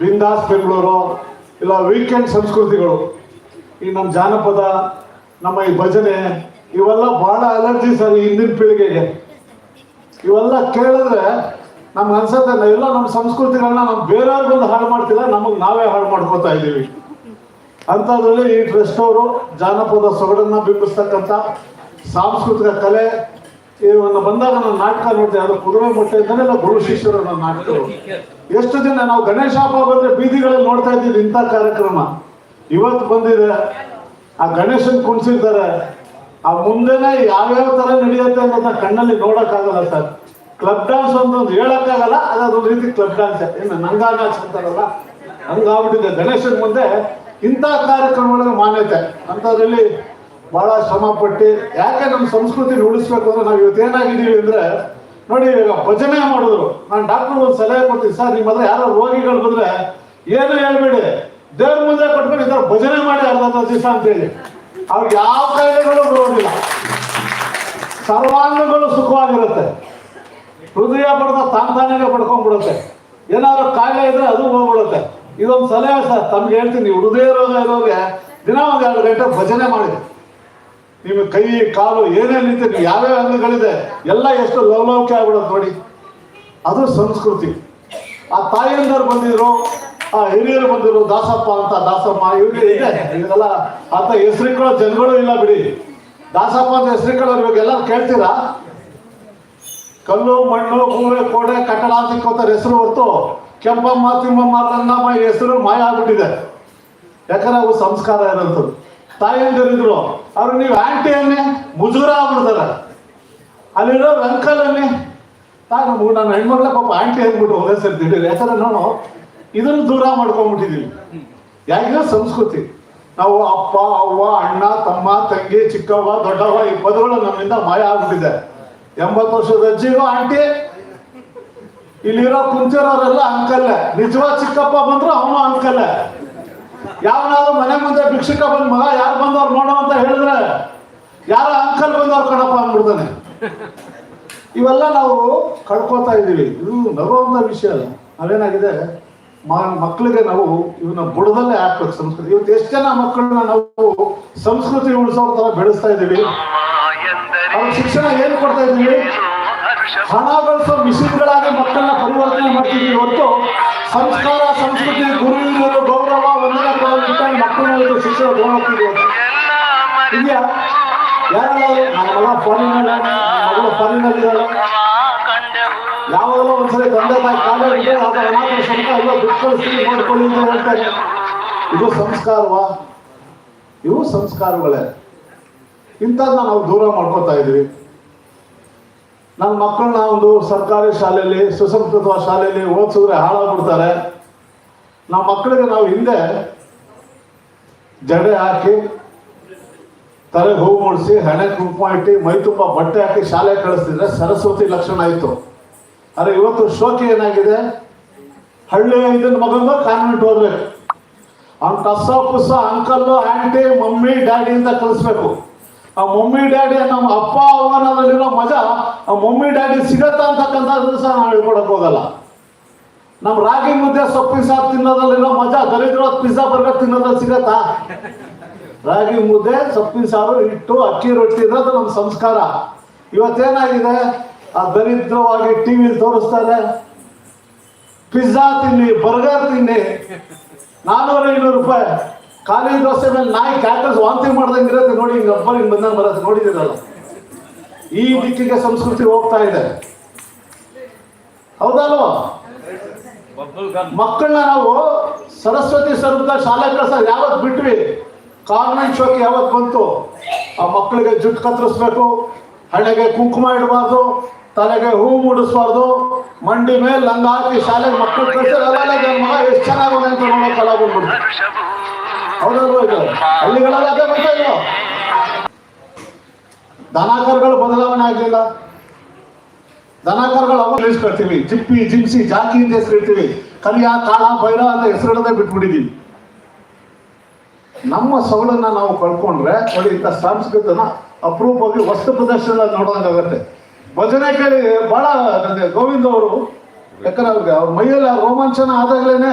ಬಿಂದಾಸ್ ಬೆಂಗಳೂರು, ಇಲ್ಲ ವೀಕೆಂಡ್ ಸಂಸ್ಕೃತಿಗಳು, ಈ ನಮ್ಮ ಜಾನಪದ, ನಮ್ಮ ಈ ಭಜನೆ, ಇವೆಲ್ಲ ಬಹಳ ಅಲರ್ಜಿ ಸರ್ ಈ ಹಿಂದಿನ ಪೀಳಿಗೆಗೆ. ಇವೆಲ್ಲ ಕೇಳಿದ್ರೆ ನಮ್ಗೆ ಅನ್ಸತ್ತೆ ಎಲ್ಲ ನಮ್ಮ ಸಂಸ್ಕೃತಿಗಳನ್ನ ನಾವು ಬೇರೆಯವ್ರ ಬಂದು ಹಾಳು ಮಾಡ್ತಿಲ್ಲ, ನಮಗೆ ನಾವೇ ಹಾಳು ಮಾಡ್ಕೊತಾ ಇದ್ದೀವಿ. ಅಂಥದ್ರಲ್ಲಿ ಈ ಟ್ರಸ್ಟ್ ಅವರು ಜಾನಪದ ಸೊಗಡನ್ನ ಬಿಂಬಿಸ್ತಕ್ಕಂಥ ಸಾಂಸ್ಕೃತಿಕ ಕಲೆ ಇವನ್ನ ಬಂದಾಗ ನಾನು ನಾಟಕ ನೋಡ್ತೇನೆ ಅದು ಕುದುರೆ ಮೊಟ್ಟೆ ಇದ್ದಾನೆ ಇಲ್ಲ ಗುರು ಶಿಷ್ಯರು ನನ್ನ ನಾಟಕಗಳು ಎಷ್ಟು ದಿನ ನಾವು ಗಣೇಶ ಹಬ್ಬ ಬಂದ್ರೆ ಬೀದಿಗಳಲ್ಲಿ ನೋಡ್ತಾ ಇದ್ದೀವಿ ಇಂಥ ಕಾರ್ಯಕ್ರಮ. ಇವತ್ತು ಬಂದಿದೆ. ಆ ಗಣೇಶನ್ ಕುಣಿಸಿದ್ದಾರೆ ಆ ಮುಂದೆನೆ ಯಾವ್ಯಾವ ತರ ನಡೆಯುತ್ತೆ ಅನ್ನೋದನ್ನ ಕಣ್ಣಲ್ಲಿ ನೋಡಕ್ಕಾಗಲ್ಲ ಸರ್. ಕ್ಲಬ್ ಡಾನ್ಸ್ ಒಂದೊಂದು ಹೇಳಕ್ಕಾಗಲ್ಲ ಅದು ಅದೊಂದು ರೀತಿ ಕ್ಲಬ್ ಡಾನ್ಸ್ ಇನ್ನು ನಾಚ್ ಅಂತಾರಲ್ಲ? ಹಂಗಾಗ್ಬಿಟ್ಟಿದೆ. ಗಣೇಶನ್ ಮುಂದೆ ಇಂಥ ಕಾರ್ಯಕ್ರಮಗಳಿಗೆ ಮಾನ್ಯತೆ. ಅಂಥದ್ರಲ್ಲಿ ಬಹಳ ಶ್ರಮ ಪಟ್ಟು ಯಾಕೆ ನಮ್ಮ ಸಂಸ್ಕೃತಿ ಉಳಿಸ್ಬೇಕು ಅಂದ್ರೆ ನಾವು ಇವತ್ತು ಏನಾಗಿದ್ದೀವಿ ಅಂದ್ರೆ ನೋಡಿ ಈಗ ಭಜನೆ ಮಾಡಿದ್ರು. ನಾನು ಡಾಕ್ಟರ್ ಒಂದು ಸಲಹೆ ಕೊಡ್ತೀನಿ. ಸರ್ ನಿಮ್ಮ ಹತ್ರ ಯಾರೋ ರೋಗಿಗಳು ಬಂದ್ರೆ ಏನು ಹೇಳ್ಬೇಡಿ. ದೇವ್ರ ಮುಂದೆ ಕೊಟ್ಕೊಂಡು ಇದ್ರ ಭಜನೆ ಮಾಡಿ ಅರ್ಧ ದಿವಸ ಅಂತ ಹೇಳಿ ಅವ್ರಿಗೆ ಯಾವ ಕಾಯಿಲೆಗಳು ಬರೋದಿಲ್ಲ. ಸರ್ವಾಂಗಗಳು ಸುಖವಾಗಿರುತ್ತೆ. ಹೃದಯ ಪಡೆದ ತಾನ್ ತಾನೇ ಪಡ್ಕೊಂಡ್ಬಿಡುತ್ತೆ. ಏನಾದ್ರು ಕಾಯಿಲೆ ಇದ್ರೆ ಅದು ಹೋಗ್ಬಿಡುತ್ತೆ. ಇದೊಂದು ಸಲಹೆ ಸರ್, ತಮ್ಗೆ ಹೇಳ್ತೀನಿ. ಹೃದಯ ರೋಗ ಇರೋರಿಗೆ ದಿನ ಒಂದ್ ಎರಡು ಗಂಟೆ ಭಜನೆ ಮಾಡಿ. ನಿಮಗೆ ಕೈ, ಕಾಲು ಏನೇನಿದೆ ಯಾವ್ಯಾವ ಅಂಗಗಳಿದೆ, ಎಲ್ಲ ಎಷ್ಟು ಲವಲವಿಕೆ ಆಗ್ಬಿಡೋದು ನೋಡಿ. ಅದು ಸಂಸ್ಕೃತಿ. ಆ ತಾಯಿಯಂದರು ಬಂದಿದ್ರು, ಆ ಹಿರಿಯರು ಬಂದಿದ್ರು, ದಾಸಪ್ಪ ಅಂತ, ದಾಸಮ್ಮ ಇವ್ರಿಗೆ ಇದೆ. ಇದೆಲ್ಲ ಅಂತ ಹೆಸರಿಕೊಳ್ಳೋ ಜನಗಳು ಇಲ್ಲ ಬಿಡಿ. ದಾಸಪ್ಪ ಅಂತ ಹೆಸರಿಕೊಳ್ಳೋರು ಇವಾಗ ಎಲ್ಲ ಕೇಳ್ತೀರಾ? ಕಲ್ಲು, ಮಣ್ಣು ಕೂರೆ ಕೋಡೆ ಕಟ್ಟಡ ಅಂತ ಕೋತಾರೆ ಹೆಸರು ಹೊರತು ಕೆಂಪಮ್ಮ, ತಿಮ್ಮಮ್ಮ ಈ ಹೆಸರು ಮಾಯ ಆಗ್ಬಿಟ್ಟಿದೆ. ಯಾಕಂದ್ರೆ ಅವು ಸಂಸ್ಕಾರ ಇರೋಂಥದ್ದು. ತಾಯಂದಿರಿದ್ರು ಅವ್ರು ನೀವು ಆಂಟಿ ಅನ್ನೇ, ಮುಜುಗರ ಆಗ್ಬಿಡ್ತಾರೆ. ಅಲ್ಲಿರೋ ಅಂಕಲ್ ಅನ್ನಿ. ತಾ ನಮ್ಮ ನನ್ನ ಹೆಣ್ಮಕ್ಳ ಪಾಪ ಆಂಟಿ ಅಂದ್ಬಿಟ್ಟು ಒಂದೇ ಸರಿ ದಿಢೀರ್ ಯಾಕಂದ್ರೆ ನಾನು ಇದನ್ನು ದೂರ ಮಾಡ್ಕೊಂಡ್ಬಿಟ್ಟಿದ್ದೀನಿ ಯಾಕೆ ಸಂಸ್ಕೃತಿ. ನಾವು ಅಪ್ಪ, ಅವ್ವ, ಅಣ್ಣ, ತಮ್ಮ, ತಂಗಿ, ಚಿಕ್ಕವ್ವ, ದೊಡ್ಡವ್ವ, ಈ ಪದಗಳು ನಮ್ಮಿಂದ ಮಾಯ ಆಗ್ಬಿಟ್ಟಿದೆ. ಎಂಬತ್ತು ವರ್ಷದ ಅಜ್ಜಿಗೂ ಆಂಟಿ ಇಲ್ಲಿರೋ ಕುಂಚರವರೆಲ್ಲ ಅಂಕಲ್ಲೇ ನಿಜವಾದ ಚಿಕ್ಕಪ್ಪ ಬಂದ್ರು ಅವನು ಅಂಕಲ್ಲೇ ಯಾವನಾದ್ರು ಮನೆ ಮುಂದೆ ಭಿಕ್ಷಕ ಬಂದ್ ಮಗ ಯಾರು ಬಂದವ್ರು ನೋಡೋ ಅಂತ ಹೇಳಿದ್ರೆ ಯಾರ ಅಂಕಲ್ ಬಂದವ್ರು ಕಣಪ್ಪ ಅಂದ್ಬಿಡ್ತಾನೆ. ಇವೆಲ್ಲ ನಾವು ಕಳ್ಕೊತಾ ಇದ್ದೀವಿ. ಇದು ನಗುವಂತ ವಿಷಯ ಅಲ್ಲ. ನಾವೇನಾಗಿದೆ? ಮ- ಮಕ್ಕಳಿಗೆ ನಾವು ಇವನ್ನ ಬುಡದಲ್ಲೇ ಹಾಕ್ಬೇಕು ಸಂಸ್ಕೃತಿ. ಇವತ್ತು ಎಷ್ಟು ಜನ ಮಕ್ಕಳನ್ನ ನಾವು ಸಂಸ್ಕೃತಿ ಉಳಿಸೋ ತರ ಬೆಳೆಸ್ತಾ ಇದ್ದೀವಿ? ಅವ್ರ ಶಿಕ್ಷಣ ಏನ್ ಕೊಡ್ತಾ ಇದ್ದೀವಿ? ಹಣ ಗಳಿಸೋ ಮಿಷಿನ್ಗಳಾಗಿ ಮಕ್ಕಳನ್ನ ಪರಿವರ್ತನೆ ಮಾಡ್ತಿದ್ದೀವಿ ಹೊರತು ಸಂಸ್ಕಾರ, ಸಂಸ್ಕೃತಿ ಗುರು ಗೌರವ ಒಂದಿನ ಮಕ್ಕಳು ಶಿಕ್ಷಣ ತಗೊಂಡೋಗ್ತಿದ್ವಿ ಇದೆಯಾ ಯಾರಲ್ಲ ಮಗ ಫಾರಿನಲ್ಲಿ ಮಗಳು ಯಾವಾಗಲೂ ಒಂದ್ಸರಿ ತಂದೆ ತಾಯಿ ಕಾಲೇಜಿಗೆ ಸ್ವಂತ ಎಲ್ಲ ಕಳಿಸ್ತೀನಿ ನೋಡ್ಕೊಳ್ಳಿ ಅಂತ ಹೇಳ್ತಾರೆ. ಇದು ಸಂಸ್ಕಾರವಾ? ಇವು ಸಂಸ್ಕಾರಗಳೇ. ಇಂಥದ್ದನ್ನ ನಾವು ದೂರ ಮಾಡ್ಕೋತಾ ಇದೀವಿ ನನ್ನ ಮಕ್ಕಳನ್ನ ಒಂದು ಸರ್ಕಾರಿ ಶಾಲೆಯಲ್ಲಿ, ಸುಸಂಸ್ಕೃತ ಶಾಲೆಯಲ್ಲಿ ಓದಿಸಿದ್ರೆ ಹಾಳಾಗ್ಬಿಡ್ತಾರೆ. ನಮ್ಮ ಮಕ್ಕಳಿಗೆ ನಾವು ಹಿಂದೆ ಜಡೆ ಹಾಕಿ, ತಲೆ ಹೂ ಮೂಡಿಸಿ, ಹಣೆ ಕುಂಕುಮ ಇಟ್ಟು, ಮೈ ತುಂಬ ಬಟ್ಟೆ ಹಾಕಿ ಶಾಲೆ ಕಳಿಸ್ತಿದ್ರೆ ಸರಸ್ವತಿ ಲಕ್ಷಣ ಆಯ್ತು. ಆದರೆ ಇವತ್ತು ಶೋಕಿ ಏನಾಗಿದೆ? ಹಳ್ಳಿ ಇದನ್ನ ಮಗನ ಕಾನ್ವೆಂಟ್ ಹೋಗ್ಬೇಕು ಅವ್ನ ಟಸ್ಸ ಪುಸ್ಸ ಅಂಕಲ್ ಆಂಟಿ, ಮಮ್ಮಿ, ಡ್ಯಾಡಿ ಅಂತ ಕಲಿಸ್ಬೇಕು ಆ ಮಮ್ಮಿ ಡ್ಯಾಡಿ ನಮ್ಮ ಅಪ್ಪ ಅವನದಲ್ಲಿರೋ ಮಜಾ, ಆ ಮಮ್ಮಿ ಡ್ಯಾಡಿ ಸಿಗತ್ತಾ ಅಂತಕ್ಕಂಥದ್ದು ಸಹ ನಾವು ಹೇಳ್ಕೊಡಕ್ ಹೋಗಲ್ಲ. ನಮ್ಮ ರಾಗಿ ಮುದ್ದೆ ಸೊಪ್ಪಿನ ಸಾರು ತಿನ್ನೋದಲ್ಲಿರೋ ಮಜಾ ದಲಿತರ ಪಿಜ್ಜಾ ಬರ್ಗರ್ ತಿನ್ನೋದಲ್ಲಿ ಸಿಗತ್ತಾ? ರಾಗಿ ಮುದ್ದೆ, ಸೊಪ್ಪಿನ ಸಾರು, ಹಿಟ್ಟು, ಅಕ್ಕಿ ರೊಟ್ಟಿ ಇರೋದು ನಮ್ಮ ಸಂಸ್ಕಾರ. ಇವತ್ತೇನಾಗಿದೆ? ಆ ದರಿದ್ರವಾಗಿ ಟಿವಿಲಿ ತೋರಿಸ್ತಾರೆ ಪಿಜ್ಜಾ ತಿನ್ನಿ ಬರ್ಗರ್ ತಿನ್ನಿ ನಾನ್ನೂರ ಐನೂರು ರೂಪಾಯಿ. ಖಾಲಿ ದೋಸೆ ಮೇಲೆ ನಾಯಿ ಕ್ಯಾಕರ್ಸ್ ವಾಂತಿ ಮಾಡ್ದಂಗೆ ನೋಡಿ, ಹಿಂಗೆ ಅಪ್ಪ ಹಿಂಗೆ ಬಂದಂಗೆ ಬರೋದು ನೋಡಿದಿರಲ್ಲ. ಈ ದಿಕ್ಕಿಗೆ ಸಂಸ್ಕೃತಿ ಹೋಗ್ತಾ ಇದೆ. ಹೌದಲ್ವಾ? ಮಕ್ಕಳನ್ನ ನಾವು ಸರಸ್ವತಿ ಸ್ವರೂಪದ ಶಾಲೆ ಕಳಸ ಯಾವತ್ತು ಬಿಟ್ವಿ? ಕಾನ್ವೆಂಟ್ ಶೋಕ್ ಯಾವತ್ತು ಬಂತು? ಆ ಮಕ್ಕಳಿಗೆ ಜುಟ್ಟು ಕತ್ತರಿಸ್ಬೇಕು, ಹಣೆಗೆ ಕುಂಕುಮ ಇಡಬಾರ್ದು, ತಲೆಗೆ ಹೂ ಮೂಡಿಸ್ಬಾರ್ದು, ಮಂಡಿ ಮೇಲೆ ಲಂಗ ಹಾಕಿ ಶಾಲೆಗೆ ಮಕ್ಕಳು ಕಳಿಸಿದ್ರೆ ಎಷ್ಟು ಚೆನ್ನಾಗಿ ಅಂತ ನೋಡೋ ಕಲಾ ಬಂದ್ಬಿಡ್ತು. ಹೌದಲ್ವ ಬದಲಾವಣೆ ಆಗಲಿಲ್ಲ ದನಕರುಗಳು ಅವಾಗ ಇಳಿಸ್ಕೊಳ್ತೀವಿ ಜಿಪ್ಪಿ ಜಿಪ್ಸಿ ಜಾಕಿ ಅಂತ ಹೆಸರಿಡ್ತೀವಿ ಕಲಿಯ, ಕಾಳ ಭೈರ ಅಂತ ಹೆಸರಿಡದೆ ಬಿಟ್ಬಿಟ್ಟಿದೀವಿ. ನಮ್ಮ ಸೌಲನ್ನ ನಾವು ಕಳ್ಕೊಂಡ್ರೆ ನೋಡಿ ಇಂಥ ಸಾಂಸ್ಕೃತನ ಅಪರೂಪವಾಗಿ ವಸ್ತು ಪ್ರದರ್ಶನ ನೋಡೋದಾಗತ್ತೆ ಭಜನೆ ಕೇಳಿ ಬಹಳ ಗೋವಿಂದ ಅವರು, ಯಾಕಂದ್ರೆ ಅವ್ರಿಗೆ ಅವ್ರ ಮೈಯಲ್ಲಿ ರೋಮಾಂಚನ ಆದಾಗ್ಲೇನೆ